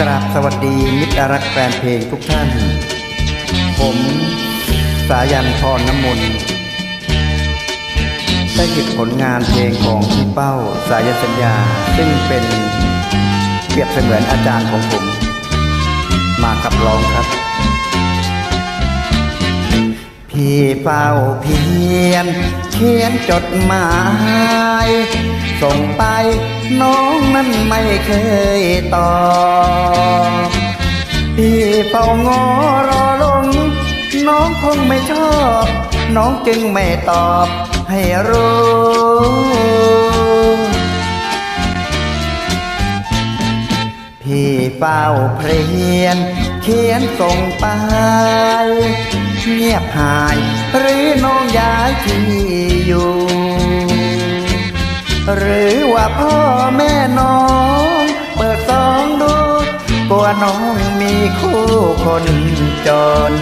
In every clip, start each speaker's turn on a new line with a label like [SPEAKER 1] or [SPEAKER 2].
[SPEAKER 1] กราบสวัสดีมิตรรักแฟนเพลงทุกท่าน ผม สายันพรน้ำมนต์ได้หยิบผลงานเพลงของพี่เป้าสายันสัญญา ซึ่งเป็นเปรียบเสมือนอาจารย์ของผม มาขับร้องครับ พี่เฝ้าเพียน เขียนจดหมายส่งไปน้องนั้นไม่เคยตอบ งอรอลง น้องคงไม่ชอบ น้องจึงไม่ตอบให้รู้พี่เฝ้าเพรียน เขียนส่งไป เงียบหายหรือน้องย้ายที่อยู่ หรือว่าพ่อแม่น้อง เปิด กลัวน้องมีคู่คนจน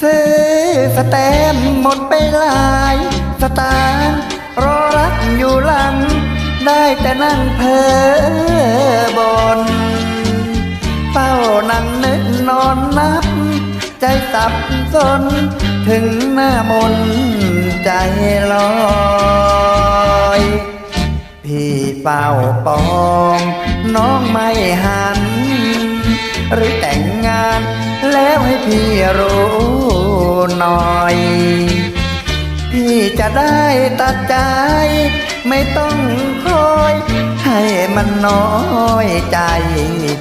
[SPEAKER 1] ซื้อสแตมหมดไปหลายสตางค์รอรักอยู่หลัง ได้แต่นั่งเพ้อบนเฝ้านั่งนึกนอนนับ ใจสับสน ถึงหน้ามนใจลอย พี่เฝ้าปอง น้องไม่หัน หรือแต่งงานแล้วให้พี่รู้หน่อย พี่จะได้ตัดใจ ไม่ต้องคอย ให้มันน้อยใจ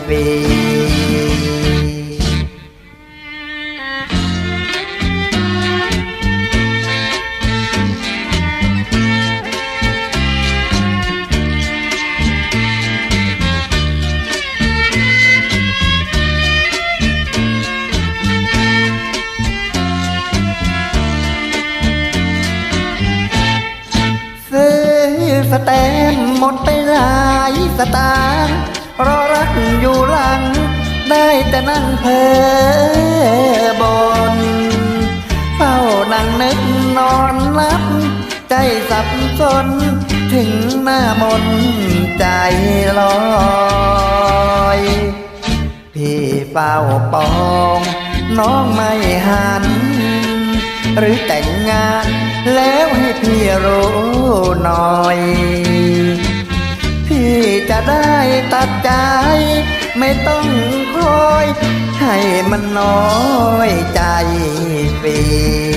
[SPEAKER 1] ฟรี แตมหมดไปหลายสตางค์รอรักอยู่หลัง ได้แต่นั่งเพ้อบนเฝ้านั่งนึกนอนลับ ใจสับสน ถึงหน้ามนใจลอยพี่เฝ้าปอง น้องไม่หัน หรือแต่งงานแล้วให้พี่รู้หน่อย ตัดใจ ไม่ต้องคอย ให้มันน้อยใจฟรี